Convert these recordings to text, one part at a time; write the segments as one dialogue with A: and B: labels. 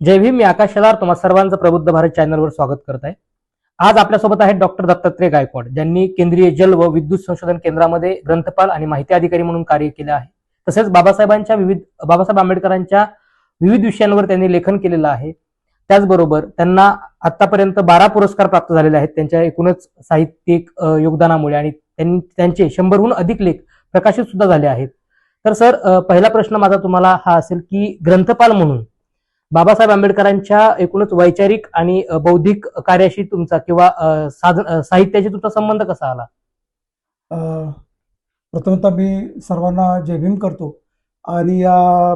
A: जय भीम मी आकाश शेलार. तुम्हा सर्वांचं प्रबुद्ध भारत चॅनलवर स्वागत करत आहे. आज आपल्यासोबत आहेत डॉक्टर दत्तात्रय गायकवाड ज्यांनी केंद्रीय जल व विद्युत संशोधन केंद्रामध्ये ग्रंथपाल आणि माहिती अधिकारी म्हणून कार्य केले आहे. तसेच बाबासाहेबांच्या विविध बाबासाहेब आंबेडकरांच्या विविध विषयांवर त्यांनी लेखन केलेलं आहे. त्याचबरोबर त्यांना आतापर्यंत बारा पुरस्कार प्राप्त झालेले आहेत. त्यांच्या एकूणच साहित्यिक योगदानामुळे आणि त्यांचे शंभरहून अधिक लेख प्रकाशित सुद्धा झाले आहेत. तर सर पहिला प्रश्न माझा तुम्हाला हा असेल की ग्रंथपाल म्हणून बाबासाहेब आंबेडकरांच्या एकूणच वैचारिक आणि बौद्धिक कार्याशी तुमचा किंवा साधन साहित्याशी तुमचा संबंध कसा आला
B: अ, प्रथमतः मी सर्वांना जय भीम करतो आणि या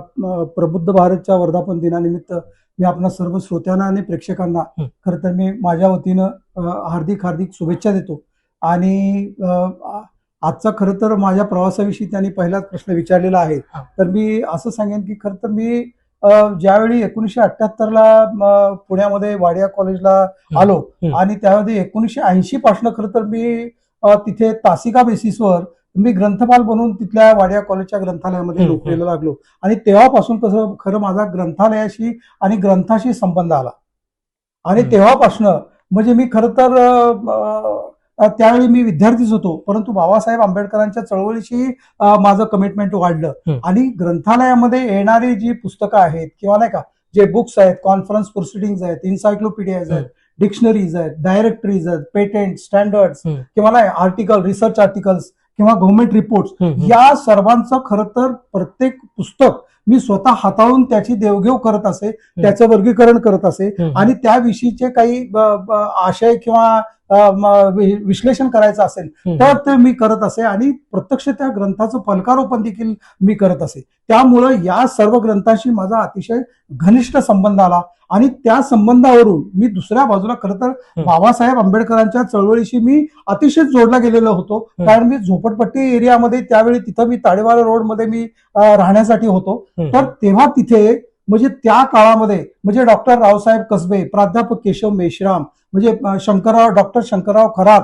B: प्रबुद्ध भारतच्या वर्धापन दिनानिमित्त मी आपल्या सर्व श्रोत्यांना आणि प्रेक्षकांना. खरं तर मी माझ्या वतीनं हार्दिक हार्दिक शुभेच्छा देतो आणि आजचा खरं तर माझ्या प्रवासाविषयी त्यांनी पहिलाच प्रश्न विचारलेला आहे. तर मी असं सांगेन की खरं तर मी ज्यावेळी एकोणीसशे अठ्ठ्याहत्तरला पुण्यामध्ये वाडिया कॉलेजला आलो. आणि त्यामध्ये एकोणीसशे ऐंशी पासून खरं तर मी तिथे तासिका बेसिसवर मी ग्रंथपाल बनून तिथल्या वाडिया कॉलेजच्या ग्रंथालयामध्ये. नोकरीला लागलो आणि तेव्हापासून कसं खरं माझा ग्रंथालयाशी आणि ग्रंथाशी संबंध आला आणि. तेव्हापासनं म्हणजे मी खरं तर त्यावेळी मी विद्यार्थीच होतो परंतु बाबासाहेब आंबेडकरांच्या चळवळीशी माझं कमिटमेंट वाढलं. आणि ग्रंथालयामध्ये येणारी जी पुस्तकं आहेत किंवा नाही का जे बुक्स आहेत कॉन्फरन्स प्रोसिडिंग्स आहेत इन्सायक्लोपीडियाज आहेत डिक्शनरीज आहेत डायरेक्टरीज आहेत पेटेंट स्टँडर्ड्स
A: हं.
B: किंवा नाही आर्टिकल रिसर्च आर्टिकल्स किंवा गव्हर्नमेंट रिपोर्ट्स. या सर्वांचं खरं तर प्रत्येक पुस्तक मी स्वतः हाताळून त्याची देवघेव करत असे त्याचं वर्गीकरण करत असे. आणि त्याविषयीचे काही आशय किंवा विश्लेषण करायचं असेल. तर ते मी करत असे आणि प्रत्यक्ष त्या ग्रंथाचं फलकारोपण देखील मी करत असे त्यामुळं या सर्व ग्रंथांशी माझा अतिशय घनिष्ठ संबंध आला आणि त्या संबंधावरून मी दुसऱ्या बाजूला खरं तर. बाबासाहेब आंबेडकरांच्या चळवळीशी मी अतिशय जोडला गेलेलो होतो. कारण मी झोपडपट्टी एरियामध्ये त्यावेळी तिथं मी ताडेवाला रोडमध्ये मी राहण्यासाठी होतो. तर तेव्हा तिथे म्हणजे त्या काळामध्ये म्हणजे डॉक्टर रावसाहेब कसबे प्राध्यापक केशव मेश्राम म्हणजे शंकरराव डॉक्टर शंकरराव खरात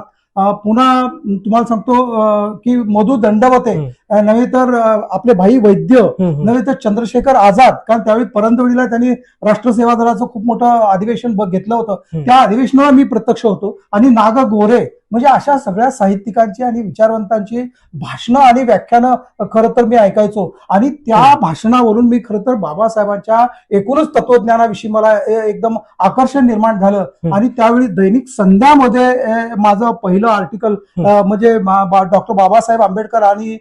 B: पुन्हा तुम्हाला सांगतो की मधु दंडवते नव्हे तर आपले भाई वैद्य. नव्हे तर चंद्रशेखर आझाद कारण त्यावेळी परंतवडीला त्यांनी राष्ट्र सेवा दलाचं खूप मोठं अधिवेशन घेतलं होतं. त्या अधिवेशनाला मी प्रत्यक्ष होतो आणि नाग गोरे म्हणजे अशा सगळ्या साहित्यिकांची आणि विचारवंतांची भाषणं आणि व्याख्यानं खरं तर मी ऐकायचो आणि त्या. भाषणावरून मी खरं तर बाबासाहेबांच्या एकूणच तत्वज्ञानाविषयी मला एकदम आकर्षण निर्माण झालं. आणि त्यावेळी दैनिक संध्यामध्ये माझं पहिलं आर्टिकल. म्हणजे डॉक्टर बाबासाहेब आंबेडकर आणि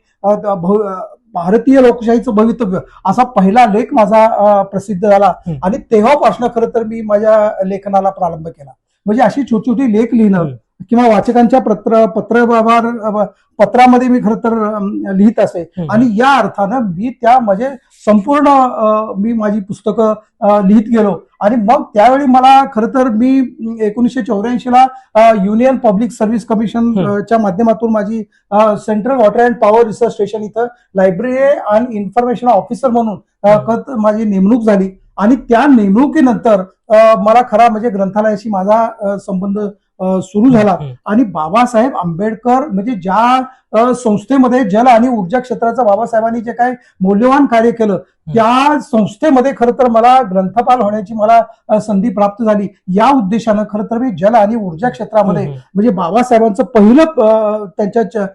B: भारतीय लोकशाहीचं भवितव्य असा पहिला लेख माझा प्रसिद्ध झाला. आणि तेव्हापासून खरं तर मी माझ्या लेखनाला प्रारंभ केला म्हणजे अशी छोटी छोटी लेख लिहिणं. किंवा वाचकांच्या पत्र पत्रव्यवहार अ, पत्रामध्ये मी खरं तर लिहित असे. आणि या अर्थानं मी त्या म्हणजे संपूर्ण मी माझी पुस्तकं लिहित गेलो आणि मग त्यावेळी मला खरं तर मी एकोणीसशे चौऱ्याऐंशी ला युनियन पब्लिक सर्व्हिस कमिशन
A: हं.
B: अ, च्या माध्यमातून माझी central water and power research station इथं लायब्ररी आणि इन्फॉर्मेशन ऑफिसर म्हणून माझी नेमणूक झाली आणि त्या नेमणुकीनंतर मला खरा म्हणजे ग्रंथालयाशी माझा संबंध सुरू झाला. आणि बाबासाहेब आंबेडकर म्हणजे ज्या संस्थेमध्ये जल आणि ऊर्जा क्षेत्राचं बाबासाहेबांनी जे काय मौल्यवान कार्य केलं त्या संस्थेमध्ये खरं तर मला ग्रंथपाल होण्याची मला संधी प्राप्त झाली. या उद्देशानं खरं तर मी जल आणि ऊर्जा क्षेत्रामध्ये
A: हं, हं.
B: म्हणजे बाबासाहेबांचं पहिलं त्यांच्या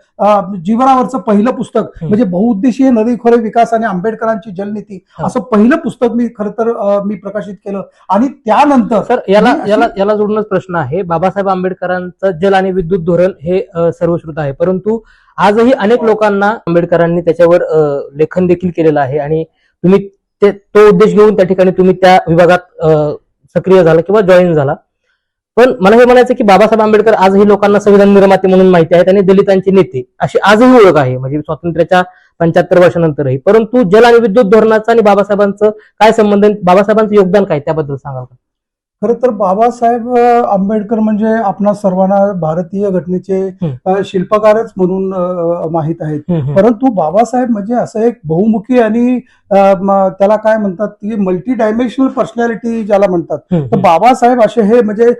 B: जीवनावरचं पहिलं पुस्तक
A: हं.
B: म्हणजे बहुउद्देशीय नदी खोरे विकास आणि आंबेडकरांची जलनीती
A: हा.
B: असं पहिलं पुस्तक मी खरं तर मी प्रकाशित केलं. आणि त्यानंतर
A: सर याला याला याला जोडूनच प्रश्न आहे. बाबासाहेब आंबेडकरांचं जल आणि विद्युत धोरण हे सर्वश्रुत आहे. परंतु आजही अनेक लोकांना आंबेडकरांनी त्याच्यावर लेखन देखील केलेलं आहे. आणि तुम्ही ते तो उद्देश घेऊन त्या ठिकाणी तुम्ही त्या विभागात सक्रिय झाला किंवा जॉईन झाला. पण मला हे म्हणायचं की बाबासाहेब आंबेडकर आजही लोकांना संविधान निर्माते म्हणून माहिती आहेत आणि दलितांचे नेते अशी आजही ओळख आहे म्हणजे स्वातंत्र्याच्या पंच्याहत्तर वर्षानंतरही. परंतु जल आणि विद्युत धोरणाचा आणि बाबासाहेबांचं काय संबंध आहे? बाबासाहेबांचं योगदान काय त्याबद्दल सांगाल का?
B: खरं तर बाबासाहेब आंबेडकर म्हणजे आपणा सर्वांना भारतीय घटनेचे शिल्पकारच म्हणून माहीत आहेत. परंतु बाबासाहेब म्हणजे असं एक बहुमुखी आणि त्याला काय म्हणतात की मल्टी डायमेन्शनल पर्सनॅलिटी ज्याला म्हणतात तर. बाबासाहेब असे हे म्हणजे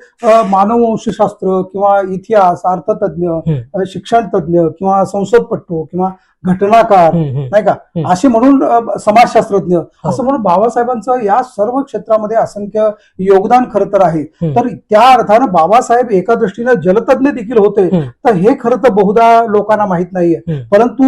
B: मानववंशशास्त्र किंवा इतिहास अर्थतज्ञ शिक्षणतज्ञ किंवा संसदपटू किंवा घटनाकार. नाही का. असे म्हणून समाजशास्त्रज्ञ असं म्हणून बाबासाहेबांचं या सर्व क्षेत्रामध्ये असंख्य योगदान खरं तर आहे. तर त्या अर्थानं बाबासाहेब एका दृष्टीनं जलतज्ञ देखील होते. तर हे खरं तर बहुधा लोकांना माहीत नाहीये. परंतु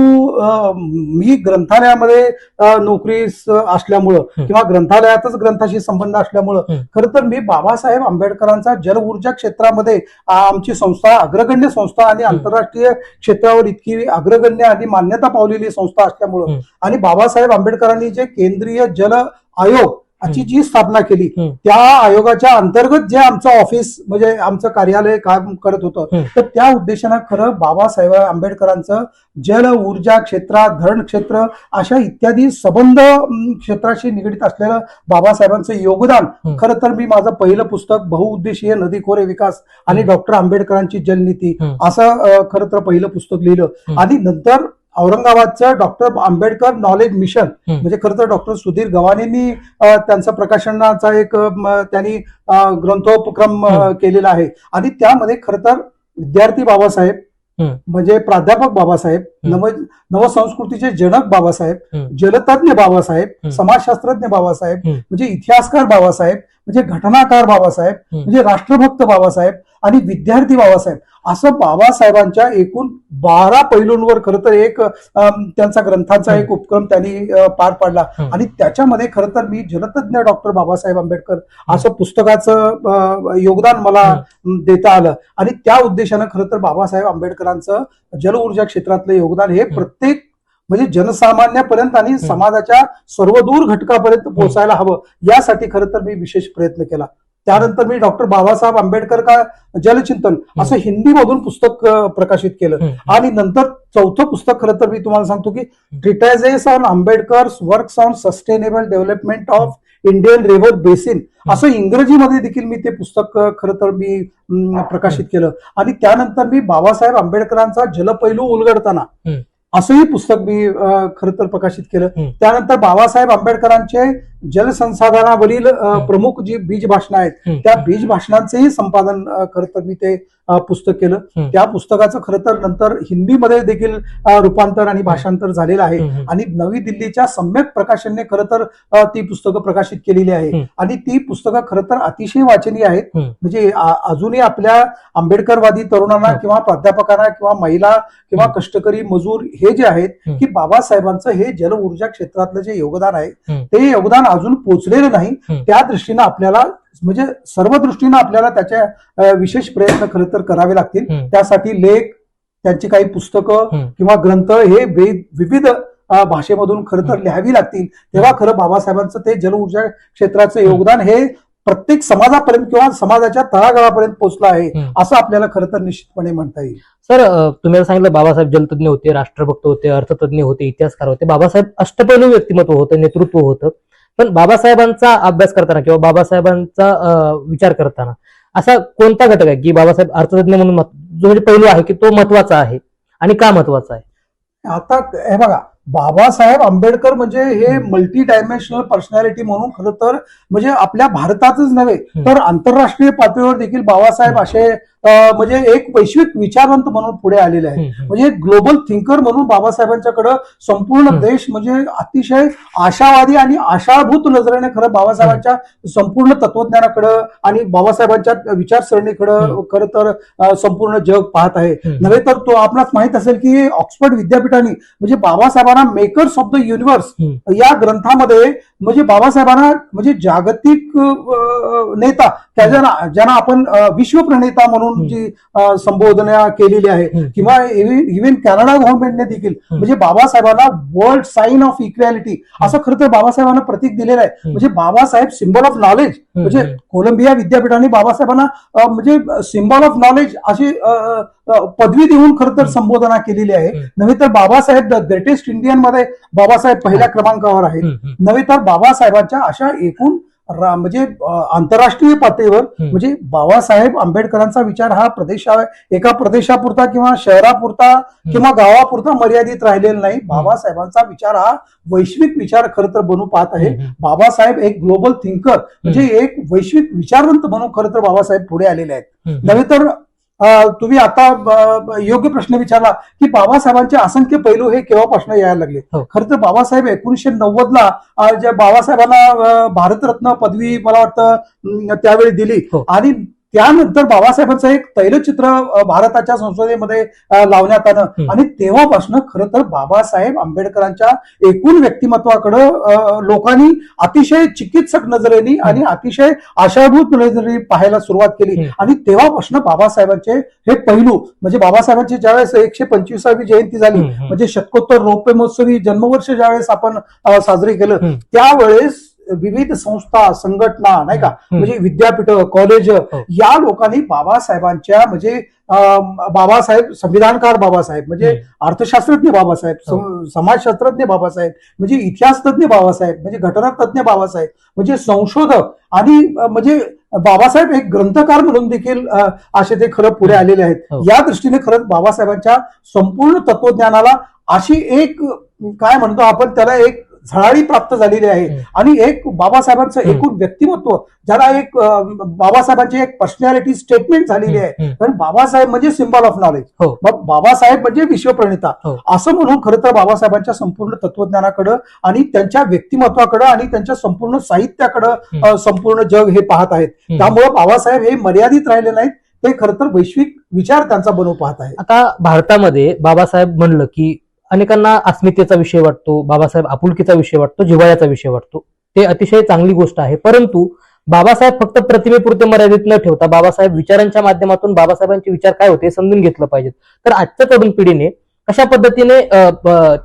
B: मी ग्रंथालयामध्ये अ, नोकरीस असल्यामुळं. किंवा ग्रंथालयातच ग्रंथाशी संबंध असल्यामुळं. खरं तर मी बाबासाहेब आंबेडकरांचा जल ऊर्जा क्षेत्रामध्ये आमची संस्था अग्रगण्य संस्था आणि. आंतरराष्ट्रीय क्षेत्रावर इतकी अग्रगण्य आणि मान्यता पावलेली संस्था असल्यामुळं. आणि बाबासाहेब आंबेडकरांनी जे केंद्रीय जल आयोग
A: हम्म.
B: जी स्थापना केली. त्या आयोगाच्या अंतर्गत जे आमचं ऑफिस म्हणजे आमचं कार्यालय काम करत होतं. तर त्या उद्देशानं खरं बाबासाहेब आंबेडकरांचं जल ऊर्जा क्षेत्रात धरण क्षेत्र अशा इत्यादी संबंध क्षेत्राशी निगडीत असलेलं बाबासाहेबांचं योगदान. खरं तर मी माझं पहिलं पुस्तक बहुउद्देशीय नदी खोरे विकास आणि. डॉक्टर आंबेडकरांची जलनीती. असं खरं तर पहिलं पुस्तक लिहिलं. आणि नंतर औरंगाबादचं डॉक्टर आंबेडकर नॉलेज मिशन. म्हणजे खरं तर डॉक्टर सुधीर गव्हाणेंनी त्यांचा प्रकाशनाचा एक त्यांनी ग्रंथोपक्रम. केलेला आहे आणि त्यामध्ये खरं तर विद्यार्थी बाबासाहेब. म्हणजे प्राध्यापक बाबासाहेब. नव नवसंस्कृतीचे जनक बाबासाहेब. जलतज्ञ बाबासाहेब. समाजशास्त्रज्ञ बाबासाहेब. म्हणजे इतिहासकार बाबासाहेब म्हणजे घटनाकार बाबासाहेब. म्हणजे राष्ट्रभक्त बाबासाहेब आणि विद्यार्थी बाबासाहेब. असं बाबासाहेबांच्या एकूण बारा पैलूंवर खरं तर एक त्यांचा ग्रंथाचा एक उपक्रम त्यांनी पार पाडला. आणि त्याच्यामध्ये खरं तर मी जलतज्ञ डॉक्टर बाबासाहेब आंबेडकर असं पुस्तकाचं योगदान मला देता आलं. आणि त्या उद्देशानं खरं तर बाबासाहेब आंबेडकरांचं जल ऊर्जा क्षेत्रातलं योगदान हे प्रत्येक म्हणजे जनसामान्यापर्यंत आणि समाजाच्या सर्वदूर घटकापर्यंत पोहोचायला हवं. यासाठी खरं तर मी विशेष प्रयत्न केला. त्यानंतर मी डॉक्टर बाबासाहेब आंबेडकर का जलचिंतन असं हिंदीमधून पुस्तक प्रकाशित केलं. आणि नंतर चौथं पुस्तक खरं तर मी तुम्हाला सांगतो की treatises on Ambedkar works on sustainable development of Indian river basin असं इंग्रजीमध्ये देखील मी ते पुस्तक खरं तर मी प्रकाशित केलं आणि त्यानंतर मी बाबासाहेब आंबेडकरांचा जलपैलू उलगडताना. असंही पुस्तक मी खरं तर प्रकाशित केलं. त्यानंतर बाबासाहेब आंबेडकरांचे जलसंसाधनावरील. प्रमुख जी बीज भाषणं आहेत. त्या बीज भाषणांचेही संपादन खरं तर मी ते पुस्तक केलं. त्या पुस्तकाचं खरं तर नंतर हिंदीमध्ये देखील रूपांतर आणि भाषांतर झालेलं आहे. आणि नवी दिल्लीच्या सम्यक प्रकाशनने खरं तर ती पुस्तकं प्रकाशित केलेली आहे. आणि ती पुस्तकं खरं तर अतिशय वाचनीय आहेत. म्हणजे अजूनही आपल्या आंबेडकरवादी तरुणांना. किंवा प्राध्यापकांना किंवा महिला किंवा. कष्टकरी मजूर हे जे आहेत. की बाबासाहेबांचं हे जल ऊर्जा क्षेत्रातलं जे योगदान आहे. ते योगदान अजून पोचलेलं नाही. त्या दृष्टीनं आपल्याला म्हणजे सर्व दृष्टीनं आपल्याला त्याच्या विशेष प्रयत्न खरं तर करावे लागतील. त्यासाठी लेख त्यांची काही पुस्तकं. किंवा ग्रंथ हे विविध भाषेमधून खरं तर. लिहावी लागतील तेव्हा खरं बाबासाहेबांचं ते जल ऊर्जा क्षेत्राचं योगदान हे प्रत्येक समाजापर्यंत किंवा समाजाच्या तळागाळापर्यंत पोहोचलं आहे. असं आपल्याला खरं तर निश्चितपणे म्हणता येईल
A: सर तुम्ही सांगितलं बाबासाहेब जलतज्ञ होते राष्ट्रभक्त होते अर्थतज्ञ होते इतिहासकार होते बाबासाहेब अष्टपैलू व्यक्तिमत्व होतं नेतृत्व होतं पण बाबासाहेबांचा अभ्यास करताना किंवा बाबासाहेबांचा विचार करताना असा कोणता घटक आहे की बाबासाहेब अर्थतज्ञ म्हणून जो म्हणजे पैलू आहे की तो महत्त्वाचा आहे आणि का महत्त्वाचा आहे?
B: आता हे बघा बाबासाहेब आंबेडकर म्हणजे हे मल्टी डायमेन्शनल पर्सनॅलिटी म्हणून खरं तर म्हणजे आपल्या भारतातच नव्हे. तर आंतरराष्ट्रीय पातळीवर देखील बाबासाहेब असे म्हणजे एक वैश्विक विचारवंत म्हणून पुढे आलेले आहेत. म्हणजे ग्लोबल थिंकर म्हणून बाबासाहेबांच्याकडं संपूर्ण. देश म्हणजे अतिशय आशावादी आणि आशाभूत नजरेने खरं बाबासाहेबांच्या संपूर्ण तत्वज्ञानाकडं आणि बाबासाहेबांच्या विचारसरणीकडं. खरं तर संपूर्ण जग पाहत आहे. नव्हे तर तो आपणास माहीत असेल की ऑक्सफर्ड विद्यापीठाने म्हणजे बाबासाहेबांना मेकर्स ऑफ द युनिव्हर्स. या ग्रंथामध्ये म्हणजे बाबासाहेबांना म्हणजे जागतिक नेता त्या ज्यांना आपण विश्वप्रणेता म्हणून. जी संबोधना केलेली आहे. किंवा इव्हन कॅनडा गव्हर्नमेंटने देखील म्हणजे बाबासाहेबांना वर्ल्ड साईन ऑफ इक्वॅलिटी असं खरं तर बाबासाहेबांना प्रतीक दिलेलं आहे. म्हणजे बाबासाहेब सिम्बॉल ऑफ नॉलेज म्हणजे. कोलंबिया विद्यापीठाने बाबासाहेबांना म्हणजे सिम्बॉल ऑफ नॉलेज अशी पदवी देऊन खरं तर. संबोधना केलेली आहे. नव्हे तर बाबासाहेब द ग्रेटेस्ट इंडियनमध्ये बाबासाहेब पहिल्या क्रमांकावर आहेत. नव्हे तर बाबासाहेबांच्या अशा एकूण म्हणजे आंतरराष्ट्रीय पातळीवर. म्हणजे बाबासाहेब आंबेडकरांचा विचार हा प्रदेशा एका प्रदेशापुरता किंवा शहरापुरता किंवा गावापुरता मर्यादित राहिलेला नाही बाबासाहेबांचा विचार हा वैश्विक विचार खरं तर बनू पाहत आहे. बाबासाहेब एक ग्लोबल थिंकर म्हणजे एक वैश्विक विचारवंत म्हणून खरं तर बाबासाहेब पुढे आलेले आहेत. नव्हे तर तुम्ही आता योग्य प्रश्न विचारला की बाबासाहेबांचे असंख्य पैलू हे केव्हापासून यायला लागले
A: हो.
B: खरं तर बाबासाहेब एकोणीसशे नव्वद ला ज्या बाबासाहेबांना भारतरत्न पदवी मला वाटतं त्यावेळी दिली
A: हो.
B: आणि त्यानंतर बाबासाहेबांचं एक तैलचित्र भारताच्या संसदेमध्ये लावण्यात आलं. आणि तेव्हापासून खरं तर बाबासाहेब आंबेडकरांच्या एकूण व्यक्तिमत्वाकडे लोकांनी अतिशय चिकित्सक नजरेने आणि अतिशय आशाभूत नजरेने पाहायला सुरुवात केली. आणि तेव्हापासून बाबासाहेबांचे हे पैलू म्हणजे बाबासाहेबांची ज्यावेळेस एकशे पंचवीसावी जयंती झाली. म्हणजे शतकोत्तर रौप्य महोत्सवी जन्मवर्ष ज्यावेळेस आपण साजरे केलं. त्यावेळेस विविध संस्था संघटना नाही का. म्हणजे विद्यापीठ कॉलेज
A: हो.
B: या लोकांनी बाबासाहेबांच्या म्हणजे बाबासाहेब संविधानकार बाबासाहेब म्हणजे. अर्थशास्त्रज्ञ बाबासाहेब सम- समाजशास्त्रज्ञ बाबासाहेब म्हणजे इतिहासतज्ञ बाबासाहेब म्हणजे घटनातज्ञ बाबासाहेब म्हणजे संशोधक आणि म्हणजे बाबासाहेब एक ग्रंथकार म्हणून देखील असे ते खरं पुढे आलेले आहेत
A: हो.
B: या दृष्टीने खरंच बाबासाहेबांच्या संपूर्ण तत्वज्ञानाला अशी एक काय म्हणतो आपण त्याला एक झळाळी प्राप्त झालेली आहे. आणि एक बाबासाहेबांचं. एकूण व्यक्तिमत्व ज्याला एक बाबासाहेबांची एक पर्सनॅलिटी स्टेटमेंट झालेली आहे कारण बाबासाहेब म्हणजे सिम्बॉल ऑफ नॉलेज. मग बाबासाहेब म्हणजे विश्वप्रणिता
A: हो.
B: असं म्हणून खरं तर बाबासाहेबांच्या संपूर्ण तत्वज्ञानाकडं आणि त्यांच्या व्यक्तिमत्वाकडं आणि त्यांच्या संपूर्ण साहित्याकडं संपूर्ण जग हे पाहत आहेत. त्यामुळे बाबासाहेब हे मर्यादित राहिले नाहीत ते खरं तर वैश्विक विचार त्यांचा बनवू पाहत आहे
A: आता भारतामध्ये बाबासाहेब म्हणलं की अनेकांना अस्मितेचा विषय वाटतो बाबासाहेब आपुलकीचा विषय वाटतो जिव्हाळ्याचा विषय वाटतो. ते अतिशय चांगली गोष्ट आहे. परंतु बाबासाहेब फक्त प्रतिमेपुरते मर्यादित न ठेवता बाबासाहेब विचारांच्या माध्यमातून बाबासाहेबांचे विचार काय होते हे समजून घेतलं पाहिजे तर आजच्या तरुण पिढीने कशा पद्धतीने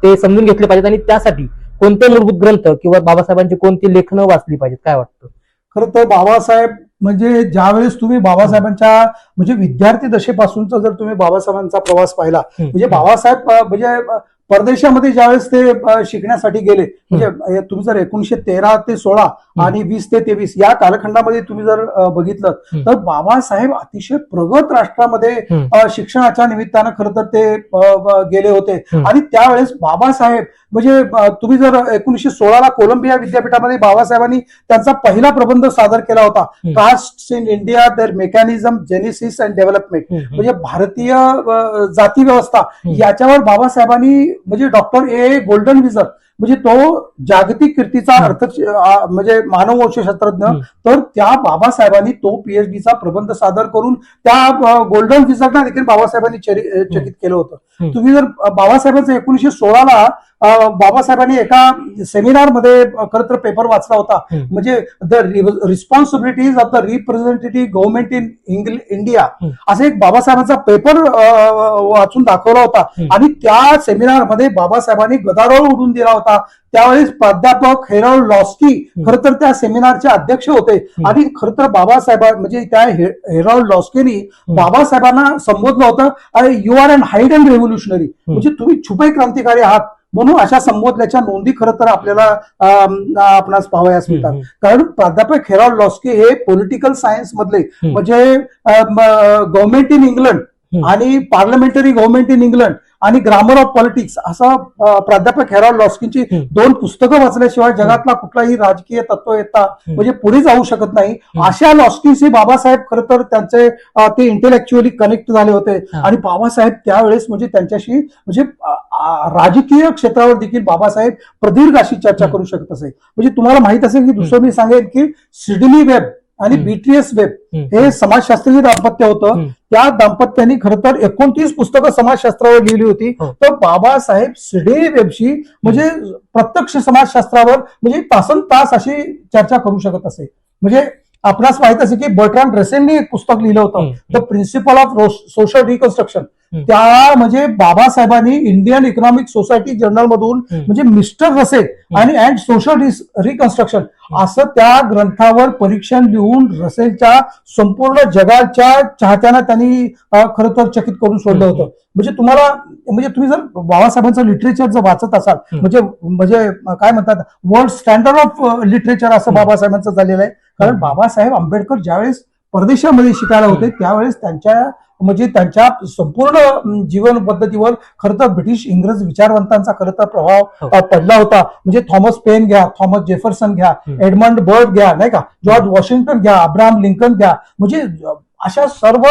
A: ते समजून घेतले पाहिजेत आणि त्यासाठी कोणते मूलभूत ग्रंथ किंवा बाबासाहेबांची कोणती लेखनं वाचली पाहिजेत काय वाटतं?
B: खरं तर बाबासाहेब म्हणजे ज्यावेळेस तुम्ही बाबासाहेबांच्या म्हणजे विद्यार्थी दशेपासूनचा जर तुम्ही बाबासाहेबांचा प्रवास पाहिला म्हणजे बाबासाहेब म्हणजे परदेशामध्ये ज्यावेळेस ते शिकण्यासाठी गेले म्हणजे तुम्ही जर एकोणीशे तेरा ते सोळा आणि वीस ते तेवीस या कालखंडामध्ये तुम्ही जर बघितलं. तर बाबासाहेब अतिशय प्रगत राष्ट्रामध्ये शिक्षणाच्या निमित्तानं खरं तर ते गेले होते. आणि त्यावेळेस बाबासाहेब म्हणजे तुम्ही जर एकोणीशे सोळाला कोलंबिया विद्यापीठामध्ये बाबासाहेबांनी त्यांचा पहिला प्रबंध सादर केला होता. Caste in India their mechanism genesis and development म्हणजे भारतीय जाती व्यवस्था. याच्यावर बाबासाहेबांनी म्हणजे डॉक्टर ए गोल्डन विजर म्हणजे तो जागतिक कीर्तीचा. अर्थ म्हणजे मानववंशशास्त्रज्ञ. तर त्या बाबासाहेबांनी तो पीएचडीचा प्रबंध सादर करून त्या गोल्डन विजरना देखील बाबासाहेबांनी चकित केलं होतं. तुम्ही जर बाबासाहेबांचं एकोणीशे सोळाला बाबासाहेबांनी एका सेमिनारमध्ये अ, खरं तर पेपर वाचला होता. म्हणजे the responsibilities of the representative government in India. असा एक बाबासाहेबांचा पेपर वाचून दाखवला होता. आणि त्या सेमिनारमध्ये बाबासाहेबांनी गदारोळ उडून दिला होता त्यावेळेस प्राध्यापक हेरॉल्ड लॉस्की खरं तर त्या सेमिनारचे अध्यक्ष होते. आणि खरं तर बाबासाहेब म्हणजे त्या हेरॉल्ड लॉस्केनी बाबासाहेबांना संबोधलं होतं you are an hide and revolutionary म्हणजे तुम्ही छुपे क्रांतिकारी आहात म्हणून अशा संबोधल्याच्या नोंदी खरं तर आपल्याला आपणास पाहावयास मिळतात. कारण प्राध्यापक हेरॉल्ड लॉस्के हे पॉलिटिकल सायन्स मधले. म्हणजे गव्हर्नमेंट इन इंग्लंड. आणि पार्लमेंटरी गव्हर्नमेंट इन इंग्लंड आणि ग्रामर ऑफ पॉलिटिक्स असं प्राध्यापक हेरॉल्ड लॉस्कींची
A: हम्म.
B: दोन पुस्तकं वाचल्याशिवाय जगातला कुठलाही राजकीय तत्व येता म्हणजे पुढे जाऊ शकत नाही. अशा लॉस्कीशी बाबासाहेब खरं तर त्यांचे ते इंटेलेक्च्युअली कनेक्ट झाले होते
A: हा.
B: आणि बाबासाहेब त्यावेळेस म्हणजे त्यांच्याशी म्हणजे राजकीय क्षेत्रावर देखील बाबासाहेब प्रदीर्घ अशी चर्चा. करू शकत असेल म्हणजे तुम्हाला माहीत असेल की दुसरं मी सांगेन की सिडनी वेब आणि. Beatrice Webb. हे समाजशास्त्रीय दाम्पत्य होतं. त्या दाम्पत्याने खरं तर एकोणतीस पुस्तकं समाजशास्त्रावर लिहिली होती
A: हो.
B: तर बाबासाहेब सिडनी वेबशी म्हणजे प्रत्यक्ष समाजशास्त्रावर म्हणजे तासन तास अशी चर्चा करू शकत असे म्हणजे आपणास माहीत असेल की बर्ट्रान रसेलनी एक पुस्तक लिहिलं होतं. The principle of social reconstruction. त्या म्हणजे बाबासाहेबांनी इंडियन इकॉनॉमिक सोसायटी जर्नल मधून. म्हणजे मिस्टर रसेल आणि अँड सोशल रिकन्स्ट्रक्शन असं त्या ग्रंथावर परीक्षण लिहून रसेलच्या संपूर्ण जगाच्या चाहत्यांना त्यांनी खरं तर चकित करून सोडलं. होतं म्हणजे तुम्हाला म्हणजे तुम्ही जर बाबासाहेबांचं लिटरेचर जर वाचत असाल. म्हणजे म्हणजे काय म्हणतात वर्ल्ड स्टँडर्ड ऑफ लिटरेचर असं. बाबासाहेबांचं झालेलं आहे कारण. बाबासाहेब आंबेडकर ज्यावेळेस परदेशामध्ये शिकायला होते त्यावेळेस त्यांच्या म्हणजे त्यांच्या संपूर्ण जीवन पद्धतीवर खरं तर ब्रिटिश इंग्रज विचारवंतांचा खरं तर प्रभाव
A: हो.
B: पडला होता. म्हणजे थॉमस पेन घ्या थॉमस जेफरसन घ्या. एडमंड बर्ड घ्या नाही का? जॉर्ज वॉशिंग्टन घ्या अब्राहम लिंकन घ्या. म्हणजे अशा सर्व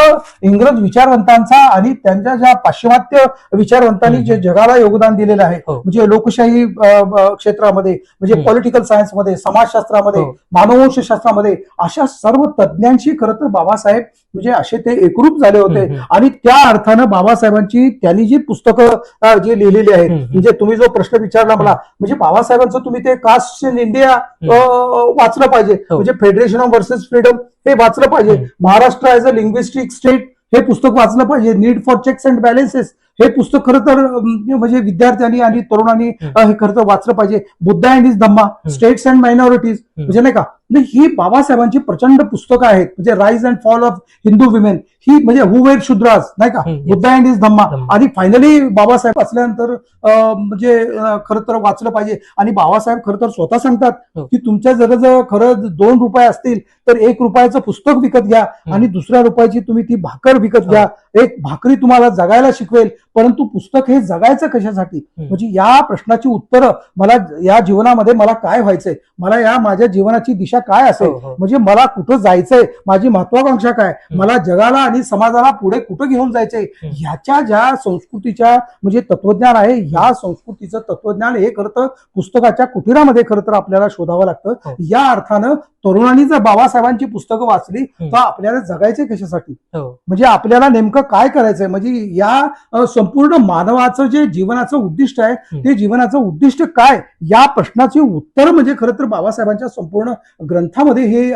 B: इंग्रज विचारवंतांचा आणि त्यांच्या ज्या पाश्चिमात्य विचारवंतांनी जे जगाला योगदान दिलेलं आहे
A: हो.
B: म्हणजे लोकशाही क्षेत्रामध्ये म्हणजे. पॉलिटिकल सायन्समध्ये समाजशास्त्रामध्ये
A: हो.
B: मानववंशशास्त्रामध्ये अशा सर्व तज्ज्ञांशी खरं तर बाबासाहेब म्हणजे असे ते एकरूप झाले होते. आणि त्या अर्थानं बाबासाहेबांची त्यांनी जी पुस्तकं जी लिहिलेली आहेत. म्हणजे तुम्ही जो प्रश्न विचारला मला म्हणजे बाबासाहेबांचं तुम्ही ते कास्ट इन इंडिया वाचलं पाहिजे
A: हो.
B: म्हणजे फेडरेशन ऑफ वर्सेस फ्रीडम हे वाचलं पाहिजे. Maharashtra as a linguistic state हे पुस्तक वाचलं पाहिजे need for checks and balances हे पुस्तक खरं तर म्हणजे विद्यार्थ्यांनी आणि तरुणांनी हे खरं तर वाचलं पाहिजे. Buddha and his Dhamma states and minorities म्हणजे नाही का? ही बाबासाहेबांची प्रचंड पुस्तकं आहेत. म्हणजे rise and fall of Hindu women ही म्हणजे हु वेर शुद्राज नाही का. Buddha and his Dhamma. आणि फायनली बाबासाहेब असल्यानंतर म्हणजे खरं तर वाचलं पाहिजे. आणि बाबासाहेब खरं तर स्वतः सांगतात
A: हो.
B: की तुमच्या जर जर खरं दोन रुपये असतील तर एक रुपयाचं पुस्तक विकत घ्या. आणि दुसऱ्या रुपयाची तुम्ही ती भाकर विकत घ्या. एक भाकरी तुम्हाला जगायला शिकवेल. परंतु पुस्तक हे जगायचं कशासाठी? म्हणजे या प्रश्नाची उत्तरं मला या जीवनामध्ये मला काय व्हायचंय? मला या माझ्या जीवनाची दिशा काय असेल?
A: हो, हो.
B: म्हणजे मला कुठं जायचंय? माझी महत्वाकांक्षा काय? मला जगाला आणि समाजाला पुढे कुठं घेऊन जायचंय. ह्याच्या ज्या संस्कृतीच्या म्हणजे तत्वज्ञान आहे ह्या संस्कृतीचं तत्वज्ञान हे खरं तर पुस्तकाच्या कुटीरामध्ये खरं तर आपल्याला शोधावं
A: हो.
B: लागतं या अर्थानं तरुणांनी जर बाबासाहेबांची पुस्तकं वाचली. तर आपल्याला जगायचे कशासाठी?
A: हो.
B: म्हणजे आपल्याला नेमकं काय करायचंय? म्हणजे या संपूर्ण मानवाचं जे जीवनाचं उद्दिष्ट आहे. ते जीवनाचं उद्दिष्ट काय या प्रश्नाची उत्तर म्हणजे खरं तर बाबासाहेबांच्या संपूर्ण ग्रंथामध्ये हे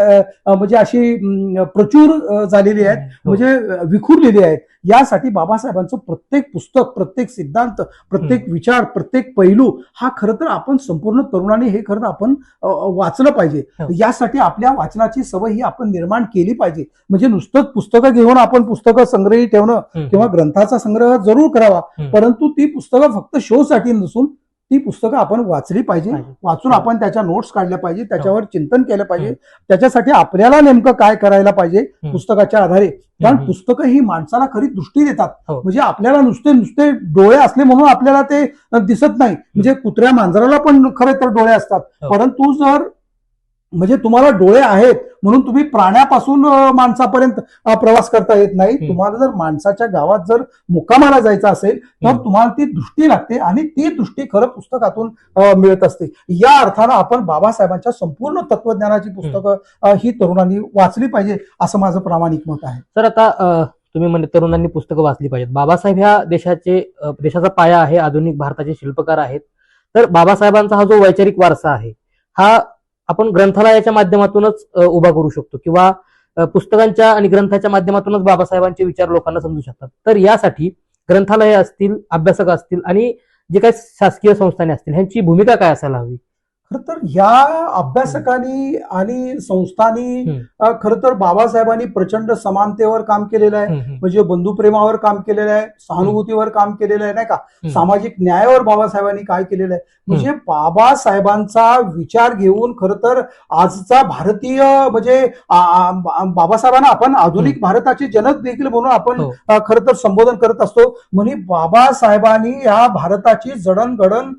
B: म्हणजे अशी प्रचूर झालेली आहेत
A: हो.
B: म्हणजे विखुरलेली आहेत यासाठी बाबासाहेबांचं प्रत्येक पुस्तक प्रत्येक सिद्धांत प्रत्येक विचार प्रत्येक पैलू हा खरं तर आपण संपूर्ण तरुणांनी हे खरं आपण वाचलं पाहिजे
A: हो.
B: यासाठी आपल्या वाचनाची सवय ही आपण निर्माण केली पाहिजे म्हणजे नुसतंच पुस्तकं घेऊन आपण पुस्तकं संग्रही ठेवणं. किंवा ग्रंथाचा संग्रह जरूर करावा. परंतु ती पुस्तकं फक्त शो साठी नसून ती पुस्तकं आपण वाचली पाहिजे. वाचून
A: हो.
B: आपण त्याच्या नोट्स काढल्या पाहिजे त्याच्यावर चिंतन केलं पाहिजे. त्याच्यासाठी आपल्याला नेमकं काय करायला पाहिजे. पुस्तकाच्या आधारे कारण. पुस्तकं ही माणसाला खरी दृष्टी देतात
A: हो.
B: म्हणजे आपल्याला नुसते नुसते डोळे असले म्हणून आपल्याला ते दिसत नाही म्हणजे कुत्र्या मांजराला पण खरे तर डोळे असतात
A: हो.
B: परंतु जर म्हणजे तुम्हाला डोळे आहेत म्हणून तुम्ही प्राण्यापासून माणसापर्यंत प्रवास करता येत नाही. तुम्हाला जर माणसाच्या गावात जर मुक्कामाला जायचं असेल तर. तुम्हाला ती दृष्टी लागते आणि ती दृष्टी खरं पुस्तकातून मिळत असते. या अर्थानं आपण बाबासाहेबांच्या संपूर्ण तत्वज्ञानाची पुस्तकं ही तरुणांनी वाचली पाहिजे असं माझं प्रामाणिक मत आहे.
A: तर आता तुम्ही म्हणजे तरुणांनी पुस्तकं वाचली पाहिजेत. बाबासाहेब ह्या देशाचे देशाचा पाया आहे आधुनिक भारताचे शिल्पकार आहेत. तर बाबासाहेबांचा हा जो वैचारिक वारसा आहे हा आपण ग्रंथालयाच्या माध्यमातूनच उभा करू शकतो किंवा पुस्तकांच्या आणि ग्रंथाच्या माध्यमातूनच बाबासाहेबांचे विचार लोकांना समजू शकतात. तर यासाठी ग्रंथालय असतील अभ्यासक असतील आणि जे काही शासकीय संस्थाने असतील ह्यांची भूमिका काय असायला हवी?
B: खरं तर ह्या अभ्यासकांनी आणि संस्थांनी खरं तर बाबासाहेबांनी प्रचंड समानतेवर काम केलेलं आहे. म्हणजे बंधुप्रेमावर काम केलेलं आहे सहानुभूतीवर काम केलेलं आहे नाही का. सामाजिक न्यायावर बाबासाहेबांनी काय केलेलं आहे? म्हणजे बाबासाहेबांचा विचार घेऊन खरं तर आजचा भारतीय म्हणजे बाबासाहेबांना आपण आधुनिक भारताचे जनक देखील म्हणून आपण
A: हो.
B: खरं तर संबोधन करत असतो. म्हणजे बाबासाहेबांनी या भारताची जडणघडण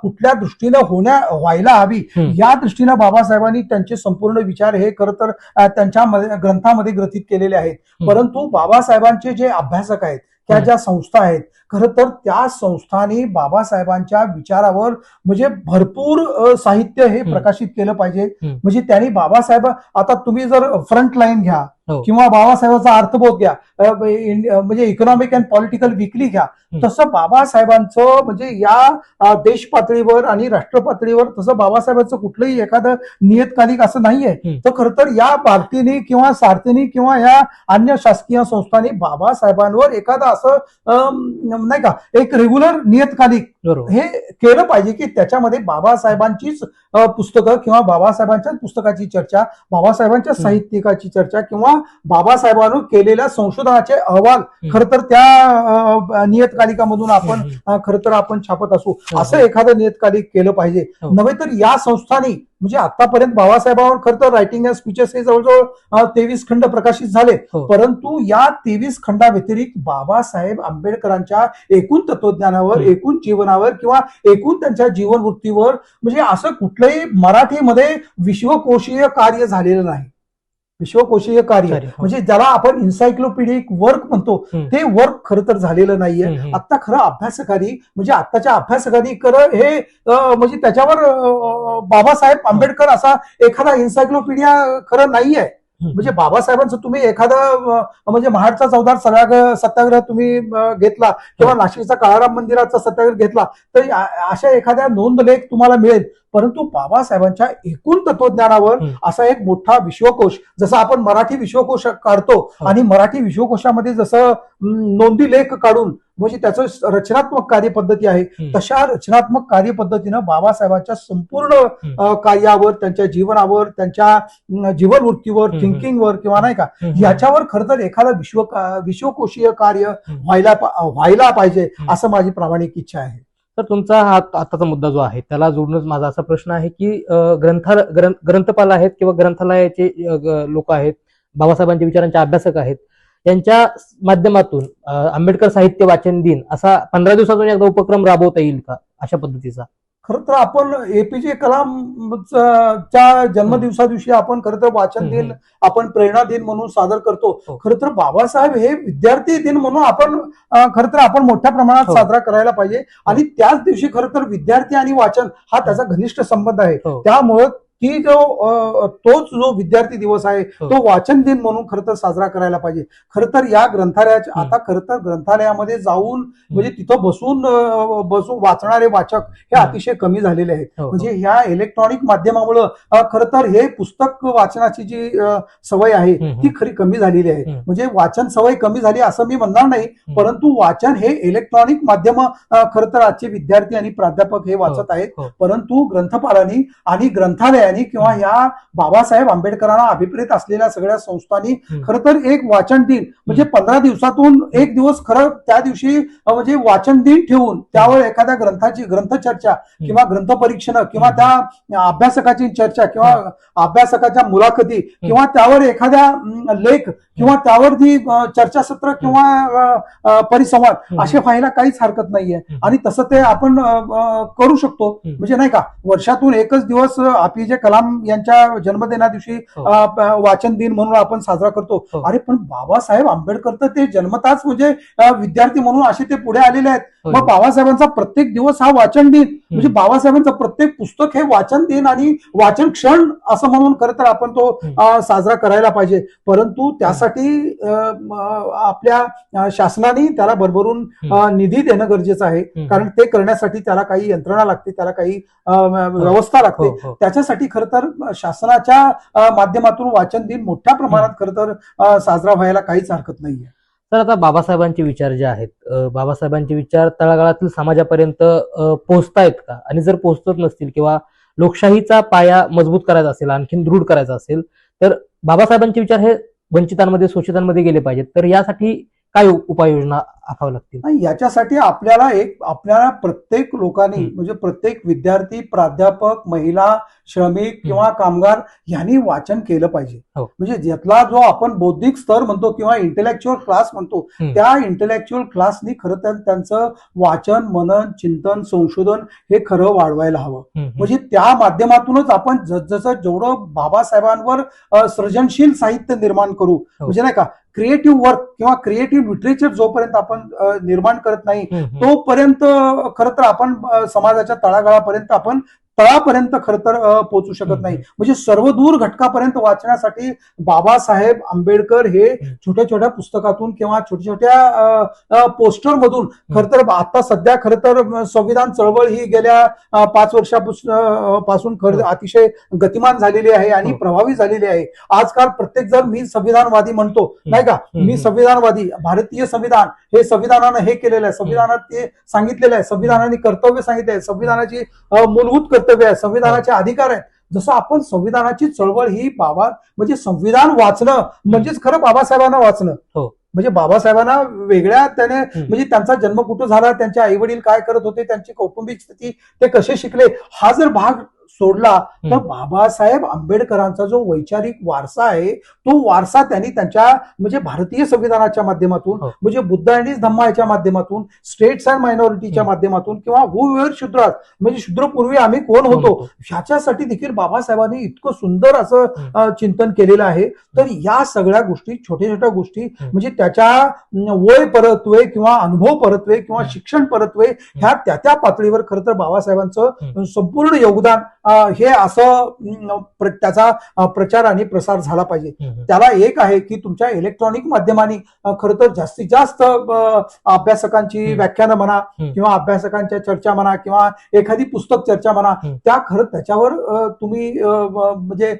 B: कुठल्या दृष्टीनं होण्या व्हायला हवी
A: हम्म.
B: या दृष्टीनं बाबासाहेबांनी त्यांचे संपूर्ण विचार हे खरं तर त्यांच्या मध्ये- ग्रंथामध्ये ग्रथित केलेले आहेत. परंतु बाबासाहेबांचे जे अभ्यासक आहेत त्या. ज्या संस्था आहेत खरं तर त्या संस्थांनी बाबासाहेबांच्या विचारावर म्हणजे भरपूर साहित्य हे. प्रकाशित केलं पाहिजे. म्हणजे त्यांनी बाबासाहेब आता तुम्ही जर फ्रंट लाईन घ्या
A: हो.
B: किंवा बाबासाहेबांचा अर्थबोध घ्या म्हणजे इकॉनॉमिक अँड पॉलिटिकल विकली घ्या. तसं बाबासाहेबांचं म्हणजे या देश पातळीवर आणि राष्ट्र पातळीवर तसं बाबासाहेबांचं कुठलंही एखादं नियतकालिक असं नाहीये. तर खरं तर या पार्टीने किंवा सारथीने किंवा या अन्य शासकीय संस्थांनी बाबासाहेबांवर एखादं असं नाही का एक रेग्युलर नियतकालिक हे केलं पाहिजे की त्याच्यामध्ये बाबासाहेबांचीच पुस्तकं किंवा बाबासाहेबांच्याच पुस्तकाची चर्चा बाबासाहेबांच्या. साहित्यिकाची चर्चा किंवा बाबासाहेबांवर केलेल्या संशोधनाचे अहवाल. खरं तर त्या नियतकालिकामधून आपण खरं तर आपण छापत असू
A: हो.
B: असं एखादं नियतकालिक केलं पाहिजे
A: हो.
B: नव्हे तर या संस्थांनी म्हणजे आतापर्यंत बाबासाहेबांवर खरं तर रायटिंग अँड स्पीचेस हे जवळजवळ तेवीस खंड प्रकाशित झाले
A: हो.
B: परंतु या तेवीस खंडाव्यतिरिक्त बाबासाहेब आंबेडकरांच्या एकूण तत्वज्ञानावर. एकूण जीवनावर किंवा एकूण त्यांच्या जीवनवृत्तीवर म्हणजे असं कुठलंही मराठीमध्ये विश्वकोशीय कार्य झालेलं नाही विश्वकोशीय कार्य
A: हो.
B: म्हणजे ज्याला आपण इन्सायक्लोपीडिक वर्क म्हणतो. ते वर्क खरं तर झालेलं नाहीये. आता खरं अभ्यासकारी म्हणजे आत्ताच्या अभ्यासकांनी खरं हे म्हणजे त्याच्यावर बाबासाहेब आंबेडकर असा एखादा इन्सायक्लोपीडिया खरं नाहीये. म्हणजे बाबासाहेबांचं तुम्ही एखादा म्हणजे महाडचा चौदार सत्याग्रह सत्याग्रह तुम्ही घेतला किंवा नाशिकचा काळाराम मंदिराचा सत्याग्रह घेतला तर अशा एखाद्या नोंद लेख तुम्हाला मिळेल परंतु बाबासाहेबांच्या एकूण तत्वज्ञानावर. असा एक मोठा विश्वकोश जसं आपण मराठी विश्वकोश काढतो. आणि मराठी विश्वकोशामध्ये जसं नोंदी लेख काढून म्हणजे त्याचं रचनात्मक कार्यपद्धती आहे. तशा रचनात्मक कार्यपद्धतीनं बाबासाहेबांच्या संपूर्ण कार्यावर त्यांच्या जीवनावर त्यांच्या जीवनवृत्तीवर. थिंकिंगवर किंवा नाही का. याच्यावर खरं तर एखादं विश्व विश्वकोशीय कार्य. व्हायला व्हायला पाहिजे. असं माझी प्रामाणिक इच्छा आहे
A: तर तुमचा हा आताचा मुद्दा जो आहे त्याला जोडूनच माझा असा प्रश्न आहे की ग्रंथा ग्रंथपाल आहेत किंवा ग्रंथालयाचे लोक आहेत बाबासाहेबांच्या विचारांचे अभ्यासक आहेत यांच्या माध्यमातून आंबेडकर साहित्य वाचन दिन असा पंधरा दिवसातून एकदा उपक्रम राबवता येईल का अशा पद्धतीचा?
B: खरं तर आपण एपीजे कलाम च्या जन्मदिवसा दिवशी आपण खरं तर वाचन दिन. आपण प्रेरणा दिन म्हणून सादर करतो
A: हो.
B: खरं तर बाबासाहेब हे विद्यार्थी दिन म्हणून आपण खरं तर आपण मोठ्या प्रमाणात
A: हो.
B: साजरा करायला पाहिजे आणि त्याच दिवशी खरं तर विद्यार्थी आणि वाचन हा त्याचा घनिष्ठ संबंध आहे
A: हो.
B: त्यामुळं ती जो तोच जो विद्यार्थी दिवस आहे
A: हो.
B: तो वाचन दिन म्हणून खरं तर साजरा करायला पाहिजे खरं तर या ग्रंथालयाच्या. आता खरं तर ग्रंथालयामध्ये जाऊन म्हणजे तिथं बसून बसून वाचणारे वाचक हे. अतिशय कमी झालेले आहेत
A: हो, हो.
B: म्हणजे ह्या इलेक्ट्रॉनिक माध्यमामुळं खरं तर हे पुस्तक वाचनाची जी सवय आहे. ती खरी कमी झालेली आहे. म्हणजे वाचन सवय कमी झाली असं मी म्हणणार नाही. परंतु वाचन हे इलेक्ट्रॉनिक माध्यम खरं तर आजचे विद्यार्थी आणि प्राध्यापक हे वाचत आहेत. परंतु ग्रंथपालांनी आणि ग्रंथालयांनी किंवा
A: हम्म.
B: ह्या बाबासाहेब आंबेडकरांना अभिप्रेत असलेल्या सगळ्या संस्थांनी. खरं तर एक वाचन दिन म्हणजे पंधरा दिवसातून एक दिवस खरं त्या दिवशी म्हणजे वाचन दिन ठेवून त्यावर एखाद्या ग्रंथाची ग्रंथचर्चा किंवा ग्रंथ परीक्षण किंवा त्या अभ्यासकाची चर्चा किंवा अभ्यासकाच्या मुलाखती किंवा त्यावर एखाद्या लेख किंवा त्यावरती अं, चर्चासत्र किंवा परिसंवाद. असे व्हायला काहीच हरकत नाहीये. आणि तसं ते आपण करू शकतो. म्हणजे नाही का वर्षातून एकच दिवस जे कलाम यांच्या जन्मदिनादिवशी
A: हो.
B: वाचन दिन म्हणून आपण साजरा करतो
A: हो.
B: अरे पण बाबासाहेब आंबेडकर तर ते जन्मताच म्हणजे विद्यार्थी म्हणून असे ते पुढे आलेले आहेत
A: होय.
B: मग बाबासाहेबांचा प्रत्येक दिवस हा वाचन दिन म्हणजे. बाबासाहेबांचं प्रत्येक पुस्तक हे वाचन दिन आणि वाचन क्षण असं म्हणून खरं तर आपण तो साजरा करायला पाहिजे परंतु त्यासाठी आपल्या शासनाने त्याला भरभरून निधी देणं गरजेचं आहे. कारण ते करण्यासाठी त्याला काही यंत्रणा लागते त्याला काही व्यवस्था लागते
A: हो,
B: यासाठी खरं तर शासनाच्या माध्यमातून वाचन दिन मोठ्या प्रमाणात खरं तर साजरा व्हायला काहीच हरकत नाहीये.
A: तर आता बाबासाहेबांचे विचार जे आहेत बाबासाहेबांचे विचार तळागाळातील समाजापर्यंत पोहोचतायत का? आणि जर पोहोचत नसतील किंवा लोकशाहीचा पाया मजबूत करायचा असेल आणखीन दृढ करायचा असेल तर बाबासाहेबांचे विचार हे वंचितांमध्ये शोषितांमध्ये गेले पाहिजेत. तर यासाठी काय उपाययोजना आखाव्या लागतील
B: याच्यासाठी आपल्याला एक आपल्याला प्रत्येक लोकांनी. म्हणजे प्रत्येक विद्यार्थी प्राध्यापक महिला श्रमिक किंवा कामगार यांनी वाचन केलं पाहिजे
A: हो.
B: म्हणजे ज्यातला जो आपण बौद्धिक स्तर म्हणतो किंवा इंटेलेक्च्युअल क्लास म्हणतो. त्या इंटेलेक्च्युअल क्लासनी खरं तर त्यांचं वाचन मनन चिंतन संशोधन हे खरं वाढवायला हवं. म्हणजे त्या माध्यमातूनच आपण जसं जेवढं बाबासाहेबांवर सृजनशील साहित्य निर्माण करू म्हणजे नाही का क्रिएटिव्ह वर्क किंवा क्रिएटिव्ह लिटरेचर जोपर्यंत आपण निर्माण करत नाही. तोपर्यंत खरं तर आपण समाजाच्या तळागाळापर्यंत आपण तळापर्यंत खरं तर पोहोचू शकत. नाही म्हणजे सर्वदूर घटकापर्यंत वाचण्यासाठी बाबासाहेब आंबेडकर हे. छोट्या छोट्या पुस्तकातून किंवा छोट्या छोट्या पोस्टर मधून खरं तर आता सध्या खरं तर संविधान चळवळ ही गेल्या पाच वर्षापासून पासून खरं. अतिशय गतिमान झालेली आहे आणि
A: हो.
B: प्रभावी झालेली आहे आजकाल प्रत्येक जण मी संविधानवादी म्हणतो नाही का. मी संविधानवादी भारतीय संविधान हे संविधानानं हे केलेलं आहे संविधानात ते सांगितलेलं आहे संविधानाने कर्तव्य सांगितले आहे संविधानाची मूलभूत कर्तव्य आहे संविधानाचे अधिकार आहेत. जसं आपण संविधानाची चळवळ ही बाबा म्हणजे संविधान वाचणं म्हणजेच खरं बाबासाहेबांना वाचणं.
A: हो.
B: म्हणजे बाबासाहेबांना वेगळ्या त्याने म्हणजे त्यांचा जन्म कुठं झाला त्यांचे आई वडील काय करत होते त्यांची कौटुंबिक स्थिती ते कसे शिकले हा जर भाग सोडला तर. बाबासाहेब आंबेडकरांचा जो वैचारिक वारसा आहे तो वारसा त्यांनी त्यांच्या म्हणजे भारतीय संविधानाच्या माध्यमातून
A: हो.
B: म्हणजे बुद्ध आणि धम्मा याच्या माध्यमातून स्टेट्स अँड मायनॉरिटीच्या. माध्यमातून किंवा हु वेअर शूद्रास म्हणजे शूद्रपूर्वी आम्ही कोण होतो ह्याच्यासाठी देखील बाबासाहेबांनी इतकं सुंदर असं चिंतन केलेलं आहे तर या सगळ्या गोष्टी छोट्या छोट्या गोष्टी. म्हणजे त्याच्या वय परत्वे किंवा अनुभव परत्वे किंवा. शिक्षण परत्वे ह्या त्या त्या पातळीवर खरं तर बाबासाहेबांचं. संपूर्ण योगदान हे असं त्याचा प्रचार आणि प्रसार झाला पाहिजे. त्याला एक आहे की तुमच्या इलेक्ट्रॉनिक माध्यमांनी खरं तर जास्तीत जास्त अभ्यासकांची. व्याख्यानं म्हणा. किंवा अभ्यासकांच्या चर्चा म्हणा किंवा एखादी पुस्तक चर्चा म्हणा. त्या खरं त्याच्यावर तुम्ही म्हणजे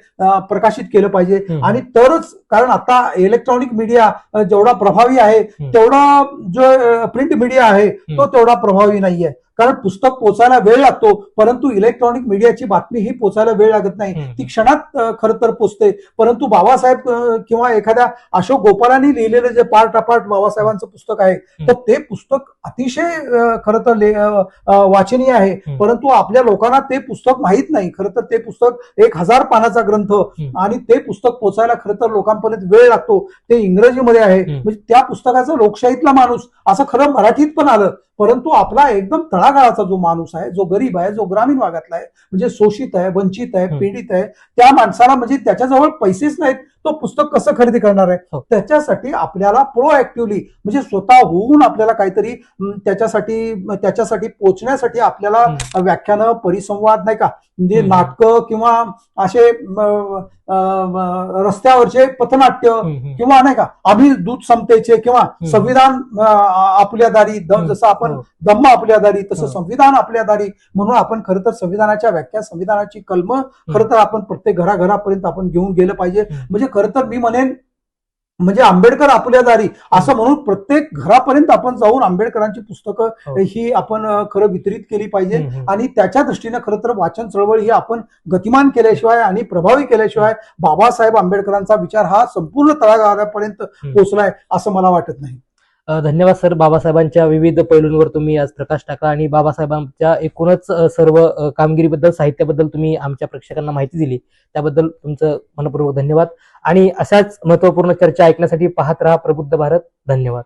B: प्रकाशित केलं पाहिजे. आणि तरच कारण आता इलेक्ट्रॉनिक मीडिया जेवढा प्रभावी आहे. तेवढा जो प्रिंट मीडिया आहे तो. तेवढा प्रभावी नाहीये कारण पुस्तक पोचायला वेळ लागतो परंतु इलेक्ट्रॉनिक मीडियाची बातमी ही पोचायला वेळ लागत नाही. ती क्षणात खरं तर पोचते परंतु बाबासाहेब किंवा एखाद्या अशोक गोपालांनी लिहिलेलं जे पार्ट अपार्ट बाबासाहेबांचं पुस्तक आहे तर ते पुस्तक अतिशय खरं तर वाचनीय आहे. परंतु आपल्या लोकांना ते पुस्तक माहीत नाही खरं तर ते पुस्तक एक हजार पानाचा ग्रंथ. आणि ते पुस्तक पोचायला खरं तर लोकांपर्यंत वेळ लागतो ते इंग्रजीमध्ये आहे. म्हणजे त्या पुस्तकाचा लोकशाहीतला माणूस असं खरं मराठीत पण आलं परंतु आपला एकदम तळागाळाचा जो माणूस आहे जो गरीब आहे जो ग्रामीण भागातला आहे म्हणजे शोषित आहे वंचित आहे. पीडित आहे त्या माणसाला म्हणजे त्याच्याजवळ पैसेच नाहीत तो पुस्तक कसं खरेदी करणार आहे
A: हो.
B: त्याच्यासाठी आपल्याला प्रोएक्टिव्हली म्हणजे स्वतः होऊन आपल्याला काहीतरी त्याच्यासाठी त्याच्यासाठी पोचण्यासाठी आपल्याला. व्याख्यानं परिसंवाद नाही का म्हणजे. नाटकं किंवा असे रस्त्यावरचे पथनाट्य. किंवा नाही का आम्ही दूध समतेचे किंवा संविधान आपल्या दारी. जसं आपण
A: हो.
B: धम्म आपल्या दारी तसं
A: हो.
B: संविधान आपल्या दारी म्हणून आपण खरं तर संविधानाच्या व्याख्या संविधानाची कलम खरं तर आपण प्रत्येक घराघरापर्यंत आपण घेऊन गेलं पाहिजे. म्हणजे खरं तर मी म्हणेन म्हणजे आंबेडकर आपल्या दारी असं म्हणून प्रत्येक घरापर्यंत आपण जाऊन आंबेडकरांची पुस्तकं
A: हो.
B: ही आपण खरं वितरित केली पाहिजे. आणि त्याच्या दृष्टीने खरं तर वाचन चळवळ ही आपण गतिमान केल्याशिवाय आणि प्रभावी केल्याशिवाय बाबासाहेब आंबेडकरांचा विचार हा संपूर्ण तळागाळापर्यंत पोहोचलाय असं मला वाटत नाही.
A: धन्यवाद सर. बाबासाहेबांच्या विविध पैलूंवर तुम्ही आज प्रकाश टाकला आणि बाबासाहेबांच्या एकूणच सर्व कामगिरीबद्दल साहित्याबद्दल तुम्ही आमच्या प्रेक्षकांना माहिती दिली. त्याबद्दल तुमचं मनपूर्वक धन्यवाद. आणि अशाच महत्त्वपूर्ण चर्चा ऐकण्यासाठी पाहत राहा प्रबुद्ध भारत. धन्यवाद.